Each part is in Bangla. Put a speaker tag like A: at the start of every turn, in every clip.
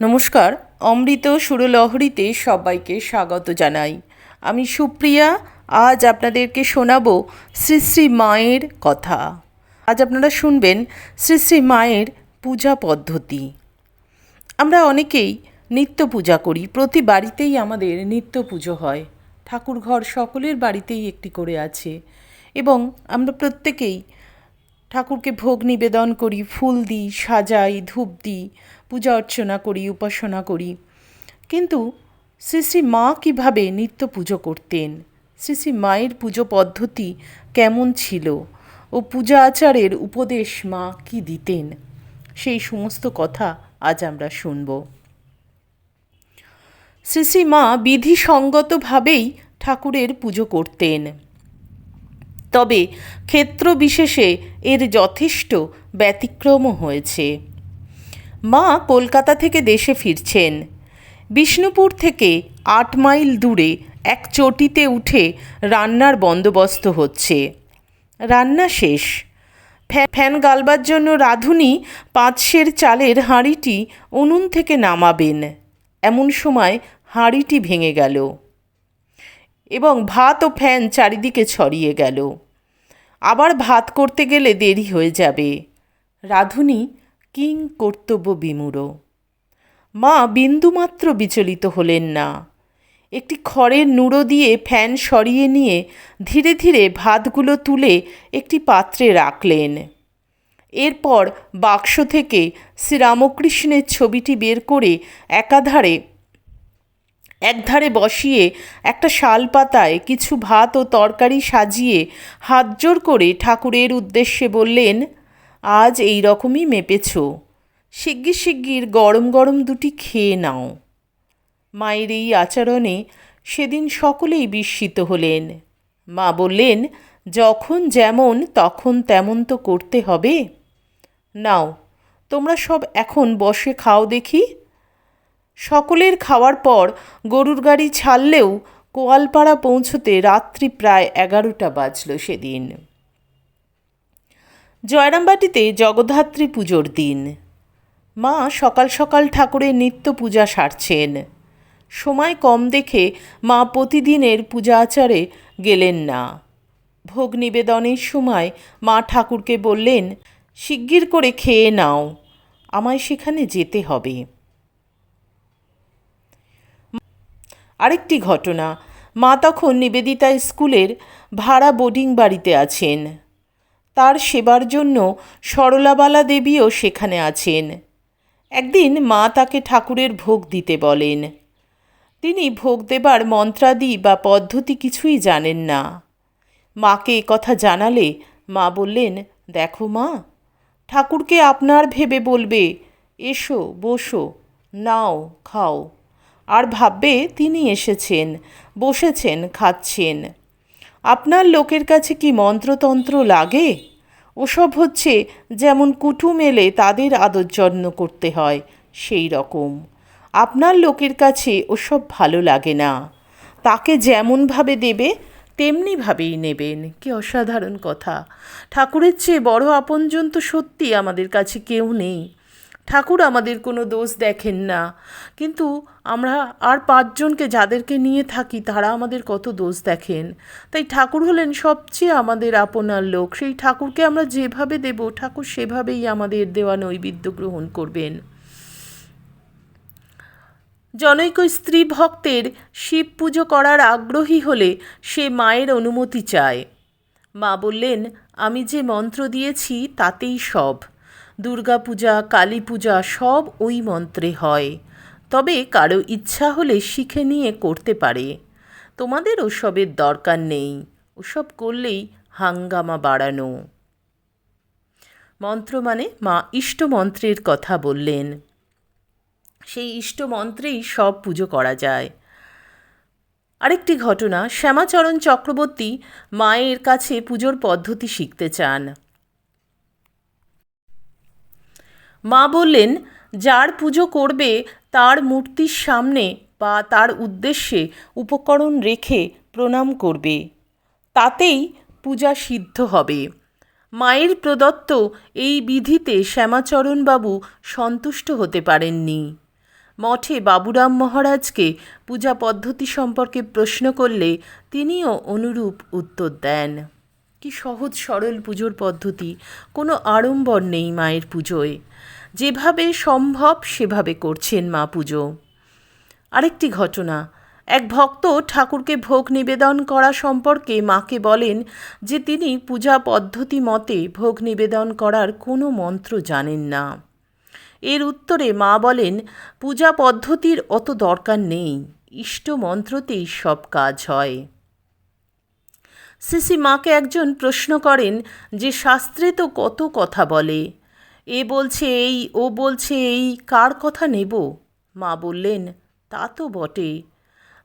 A: নমস্কার, অমৃত সুরলহরীতে সবাইকে স্বাগত জানাই। আমি সুপ্রিয়া, আজ আপনাদেরকে শোনাবো শ্রী শ্রী মায়ের কথা। আজ আপনারা শুনবেন শ্রী শ্রী মায়ের পূজা পদ্ধতি। আমরা অনেকেই নিত্য পূজা করি, প্রতি বাড়িতেই আমাদের নিত্য পুজো হয়। ঠাকুর ঘর সকলের বাড়িতেই একটি করে আছে। এবং আমরা প্রত্যেকেই ঠাকুরকে ভোগ নিবেদন করি, ফুল দিই, সাজাই, ধূপ দিই, পূজা অর্চনা করি, উপাসনা করি। কিন্তু শ্রী শ্রী মা কীভাবে নিত্য পুজো করতেন? শ্রী শ্রী মায়ের পুজো পদ্ধতি কেমন ছিল? ও পূজা আচারের উপদেশ মা কি দিতেন? সেই সমস্ত কথা আজ আমরা শুনব। শ্রী মা বিধিসঙ্গতভাবেই ঠাকুরের পুজো করতেন। তবে ক্ষেত্র বিশেষে এর যথেষ্ট ব্যতিক্রমও হয়েছে। মা কলকাতা থেকে দেশে ফিরছেন। বিষ্ণুপুর থেকে আট মাইল দূরে এক চটিতে উঠে রান্নার বন্দোবস্ত হচ্ছে। রান্না শেষ। ফ্যা- ফ্যান গালবার জন্য রাঁধুনি পাঁচশের চালের হাঁড়িটি উনুন থেকে নামাবেন। এমন সময় হাঁড়িটি ভেঙে গেল এবং ভাত ও ফ্যান চারিদিকে ছড়িয়ে গেল। আবার ভাত করতে গেলে দেরি হয়ে যাবে। রাধুনি কিং কর্তব্য বিমূঢ়। মা বিন্দুমাত্র বিচলিত হলেন না। একটি খড়ের নুড়ো দিয়ে ফ্যান সরিয়ে নিয়ে ধীরে ধীরে ভাতগুলো তুলে একটি পাত্রে রাখলেন। এরপর বাক্স থেকে শ্রীরামকৃষ্ণের ছবিটি বের করে একাধারে, একধারে বসিয়ে একটা শাল পাতায় কিছু ভাত ও তরকারি সাজিয়ে হাত জোর করে ঠাকুরের উদ্দেশ্যে বললেন, আজ এই রকমই মেপেছ। শিগগির শিগগির গরম গরম দুটি খেয়ে নাও। মায়ের এই আচরণে সেদিন সকলেই বিস্মিত হলেন। মা বললেন, যখন যেমন, তখন তেমন তো করতে হবে। নাও, তোমরা সব এখন বসে খাও দেখি। সকলের খাওয়ার পর গরুর গাড়ি ছাড়লেও কোয়ালপাড়া পৌঁছতে রাত্রি প্রায় এগারোটা বাজল সেদিন। জয়রামবাটিতে জগদ্ধাত্রী পুজোর দিন। মা সকাল সকাল ঠাকুরের নিত্য পূজা সারছেন। সময় কম দেখে মা প্রতিদিনের পূজা আচারে গেলেন না। ভোগ নিবেদনের সময় মা ঠাকুরকে বললেন শিগগির করে খেয়ে নাও, আমায় সেখানে যেতে হবে। আরেকটি ঘটনা, মা তখন নিবেদিতা স্কুলের ভাড়া বোর্ডিং বাড়িতে আছেন। তার সেবার জন্য সরলাবালা দেবীও সেখানে আছেন। একদিন মা তাকে ঠাকুরের ভোগ দিতে বলেন। তিনি ভোগ দেবার মন্ত্রাদি বা পদ্ধতি কিছুই জানেন না। মাকে কথা জানালে মা বললেন, দেখো মা ঠাকুরকে আপনার ভেবে বলবে, এসো, বসো, নাও, খাও। আর ভাববে তিনি এসেছেন, বসেছেন, খাচ্ছেন। আপনার লোকের কাছে কি মন্ত্রতন্ত্র লাগে? ওসব হচ্ছে যেমন কুটুম এলে তাদের আদর যত্ন করতে হয়, সেই রকম। আপনার লোকের কাছে ওসব ভালো লাগে না। তাকে যেমনভাবে দেবে তেমনিভাবেই নেবেন। কি অসাধারণ কথা। ঠাকুরের চেয়ে বড় আপনজন তো সত্যি আমাদের কাছে কেউ নেই। ঠাকুর আমাদের কোনো দোষ দেখেন না। কিন্তু আমরা আর পাঁচজনকে যাদেরকে নিয়ে থাকি, তারা আমাদের কত দোষ দেখেন। তাই ঠাকুর হলেন সবচেয়ে আমাদের আপনার লোক। সেই ঠাকুরকে আমরা যেভাবে দেব, ঠাকুর সেভাবেই আমাদের দেওয়া নৈবেদ্য গ্রহণ করবেন। জনৈক স্ত্রী ভক্তের শিব পুজো করার আগ্রহী হলে সে মায়ের অনুমতি চায়। মা বললেন, আমি যে মন্ত্র দিয়েছি, তাতেই সব। দুর্গাপূজা কালী পূজা, সব ওই মন্ত্রে হয়। তবে কারও ইচ্ছা হলে শিখে নিয়ে করতে পারে। তোমাদের ওসবের দরকার নেই। ওসব করলেই হাঙ্গামা বাড়ানো। মন্ত্র মানে মা ইষ্টমন্ত্রের কথা বললেন। সেই ইষ্টমন্ত্রেই সব পুজো করা যায়। আরেকটি ঘটনা, শ্যামাচরণ চক্রবর্তী মায়ের কাছে পুজোর পদ্ধতি শিখতে চান। মা বললেন, যার পুজো করবে তার মূর্তির সামনে বা তার উদ্দেশ্যে উপকরণ রেখে প্রণাম করবে। তাতেই পূজা সিদ্ধ হবে। মায়ের প্রদত্ত এই বিধিতে শ্যামাচরণবাবু সন্তুষ্ট হতে পারেননি। মঠে বাবুরাম মহারাজকে পূজা পদ্ধতি সম্পর্কে প্রশ্ন করলে তিনিও অনুরূপ উত্তর দেন। কি সহজ সরল পুজোর পদ্ধতি, কোনো আড়ম্বর নেই মায়ের পুজোয়। যেভাবে সম্ভব সেভাবে করছেন মা পুজো। আরেকটি ঘটনা, এক ভক্ত ঠাকুরকে ভোগ নিবেদন করা সম্পর্কে মাকে বলেন যে তিনি পূজা পদ্ধতি মতে ভোগ নিবেদন করার কোনো মন্ত্র জানেন না। এর উত্তরে মা বলেন, পূজা পদ্ধতির অত দরকার নেই। ইষ্ট মন্ত্রতেই সব কাজ হয়। সিসি মাকে একজন প্রশ্ন করেন যে শাস্ত্রে তো কত কথা বলে। এ বলছে এই, ও বলছে এই, কার কথা নেব? মা বললেন, তা তো বটে।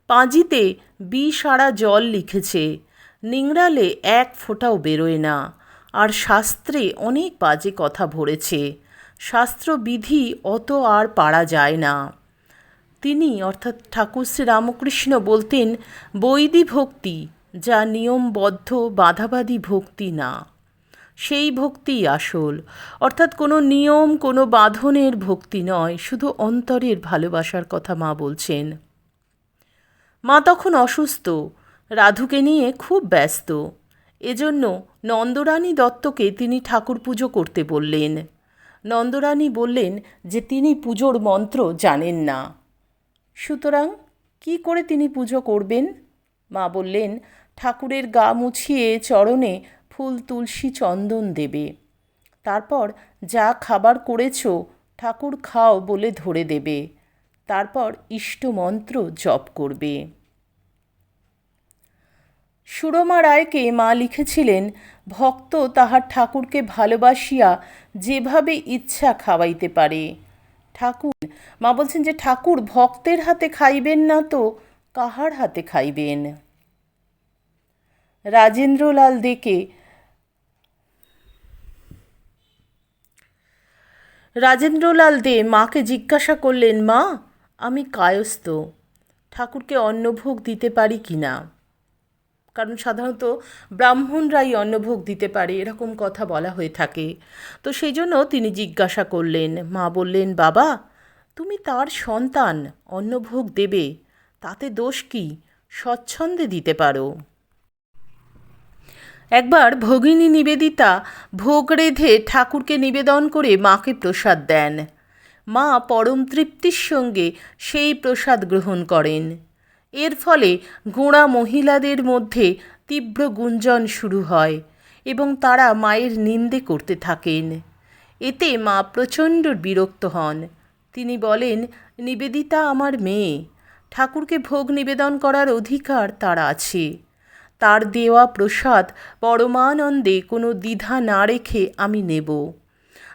A: পাঁজিতে বিষাড়া জল লিখেছে, নিংড়ালে এক ফোঁটাও বেরোয় না। আর শাস্ত্রে অনেক বাজে কথা ভরেছে। শাস্ত্রবিধি অত আর পারা যায় না। তিনি, অর্থাৎ ঠাকুর শ্রী রামকৃষ্ণ বলতেন, বৈদি ভক্তি, যা নিয়মবদ্ধ বাধাবাদী ভক্তি না। সেই ভক্তিই আসল। অর্থাৎ কোনো নিয়ম, কোনো বাঁধনের ভক্তি নয়, শুধু অন্তরের ভালোবাসার কথা মা বলছেন। মা তখন অসুস্থ, রাধুকে নিয়ে খুব ব্যস্ত। এজন্য নন্দরানী দত্তকে তিনি ঠাকুর পুজো করতে বললেন। নন্দরানী বললেন যে তিনি পুজোর মন্ত্র জানেন না। সুতরাং কি করে তিনি পুজো করবেন? মা বললেন, ঠাকুরের গা মুছিয়ে চরণে ফুল তুলসী চন্দন দেবে। তারপর যা খাবার করেছ, ঠাকুর খাও বলে ধরে দেবে। তারপর ইষ্ট মন্ত্র জপ করবে। সুরমা রায়কে মা লিখেছিলেন, ভক্ত তাহার ঠাকুরকে ভালোবাসিয়া যেভাবে ইচ্ছা খাওয়াইতে পারে। ঠাকুর, মা বলছেন যে, ঠাকুর ভক্তের হাতে খাইবেন না তো কাহার হাতে খাইবেন? রাজেন্দ্রলাল দেকে রাজেন্দ্রলাল দে মাকে জিজ্ঞাসা করলেন, মা, আমি কায়স্থ। ঠাকুরকে অন্নভোগ দিতে পারি কি না? কারণ সাধারণত ব্রাহ্মণরাই অন্নভোগ দিতে পারে, এরকম কথা বলা হয়ে থাকে। তো সেই জন্য তিনি জিজ্ঞাসা করলেন, মা বললেন, বাবা, তুমি তার সন্তান অন্নভোগ দেবে, তাতে দোষ কি? স্বচ্ছন্দে দিতে পারো। একবার ভগিনী নিবেদিতা ভোগ রেধে ঠাকুরকে নিবেদন করে মাকে প্রসাদ দেন। মা পরম তৃপ্তির সঙ্গে সেই প্রসাদ গ্রহণ করেন। এর ফলে গোঁড়া মহিলাদের মধ্যে তীব্র গুঞ্জন শুরু হয় এবং তারা মায়ের নিন্দে করতে থাকেন। এতে মা প্রচণ্ড বিরক্ত হন। তিনি বলেন, নিবেদিতা আমার মেয়ে। ঠাকুরকে ভোগ নিবেদন করার অধিকার তার আছে। তার দেওয়া প্রসাদ পরমানন্দে কোনো দ্বিধা না রেখে আমি নেব।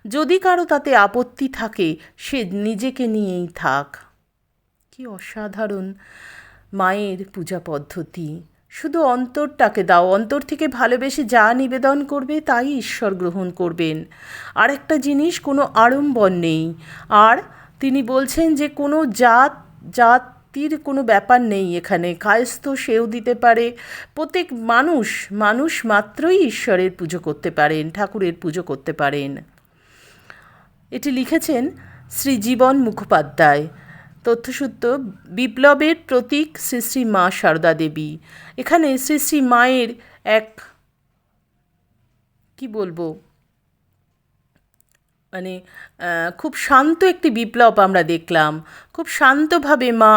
A: যদি কারও তাতে আপত্তি থাকে, সে নিজেকে নিয়েই থাক। কি অসাধারণ। মায়ের পূজা পদ্ধতি। শুধু অন্তরটাকে দাও, অন্তর থেকে ভালোবেসে যা নিবেদন করবে তাই ঈশ্বর গ্রহণ করবেন। আর একটা জিনিস, কোনো আড়ম্বর নেই। আর তিনি বলছেন যে, কোনো জাত জাত জাতির কোনো ব্যাপার নেই এখানে। কায়স্থ সেও দিতে পারে। প্রত্যেক মানুষ মানুষ মাত্রই ঈশ্বরের পুজো করতে পারেন, ঠাকুরের পুজো করতে পারেন। এটি লিখেছেন শ্রী জীবন মুখোপাধ্যায়। তথ্যসূত্র, বিপ্লবের প্রতীক শ্রী শ্রী মা সারদা দেবী। এখানে শ্রী শ্রী মায়ের এক, কি বলব? মানে খুব শান্ত একটি বিপ্লব আমরা দেখলাম। খুব শান্তভাবে মা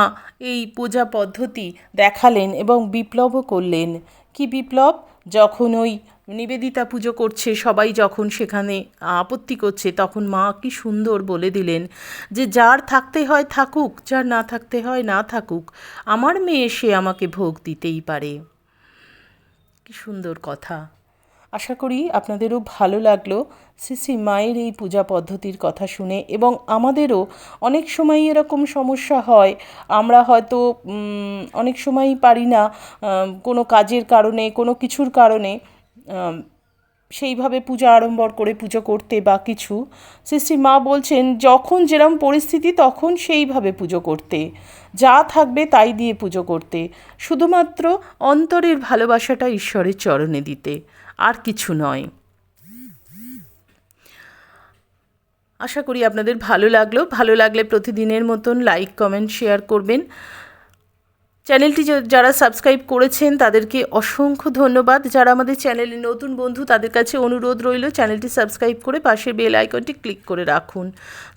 A: এই পূজা পদ্ধতি দেখালেন এবং বিপ্লবও করলেন। কি বিপ্লব? যখন ওই নিবেদিতা পুজো করছে, সবাই যখন সেখানে আপত্তি করছে, তখন মা কি সুন্দর বলে দিলেন যে, যার থাকতে হয় থাকুক, যার না থাকতে হয় না থাকুক, আমার মেয়ে সে আমাকে ভোগ দিতেই পারে। কি সুন্দর কথা। আশা করি আপনাদেরও ভালো লাগল। শ্রী মায়ের এই পূজা পদ্ধতির কথা শুনে এবং আমাদেরও অনেক সময় এরকম সমস্যা হয়। আমরা হয়তো অনেক সময়ই পারি না কোনো কাজের কারণে, কোনো কিছুর কারণে সেইভাবে পূজা আড়ম্বর করে পুজো করতে বা কিছু। শ্রী মা বলছেন, যখন যেরম পরিস্থিতি, তখন সেইভাবে পুজো করতে। যা থাকবে তাই দিয়ে পুজো করতে। শুধুমাত্র অন্তরের ভালোবাসাটা ঈশ্বরের চরণে দিতে। আর কিছু নয়। আশা করি আপনাদের ভালো লাগল। ভালো লাগলে প্রতিদিনের মতন লাইক কমেন্ট শেয়ার করবেন। চ্যানেলটি যারা সাবস্ক্রাইব করেছেন, তাদেরকে অসংখ্য ধন্যবাদ। যারা আমাদের চ্যানেলে নতুন বন্ধু, তাদের কাছে অনুরোধ রইল, চ্যানেলটি সাবস্ক্রাইব করে পাশের বেল আইকনটি ক্লিক করে রাখুন।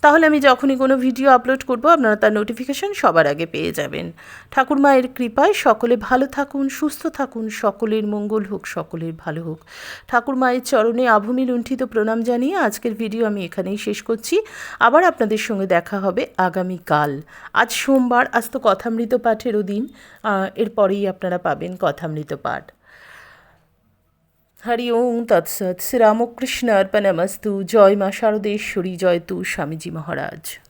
A: তাহলে আমি যখনই কোনো ভিডিও আপলোড করব, আপনারা তার নোটিফিকেশন সবার আগে পেয়ে যাবেন। ঠাকুর মায়ের কৃপায় সকলে ভালো থাকুন, সুস্থ থাকুন, সকলের মঙ্গল হোক, সকলের ভালো হোক। ঠাকুর মায়ের চরণে আভূমি লুণ্ঠিত প্রণাম জানিয়ে আজকের ভিডিও আমি এখানেই শেষ করছি। আবার আপনাদের সঙ্গে দেখা হবে আগামীকাল। আজ সোমবার, আজ তো কথামৃত পাঠেরও দিন। এরপরেই আপনারা পাবেন কথামৃত পাঠ। হরি ওম তৎসৎ শ্রীরামকৃষ্ণ অর্পণমস্তু জয় মা শারদেশ্বরী, জয় তু স্বামীজি মহারাজ।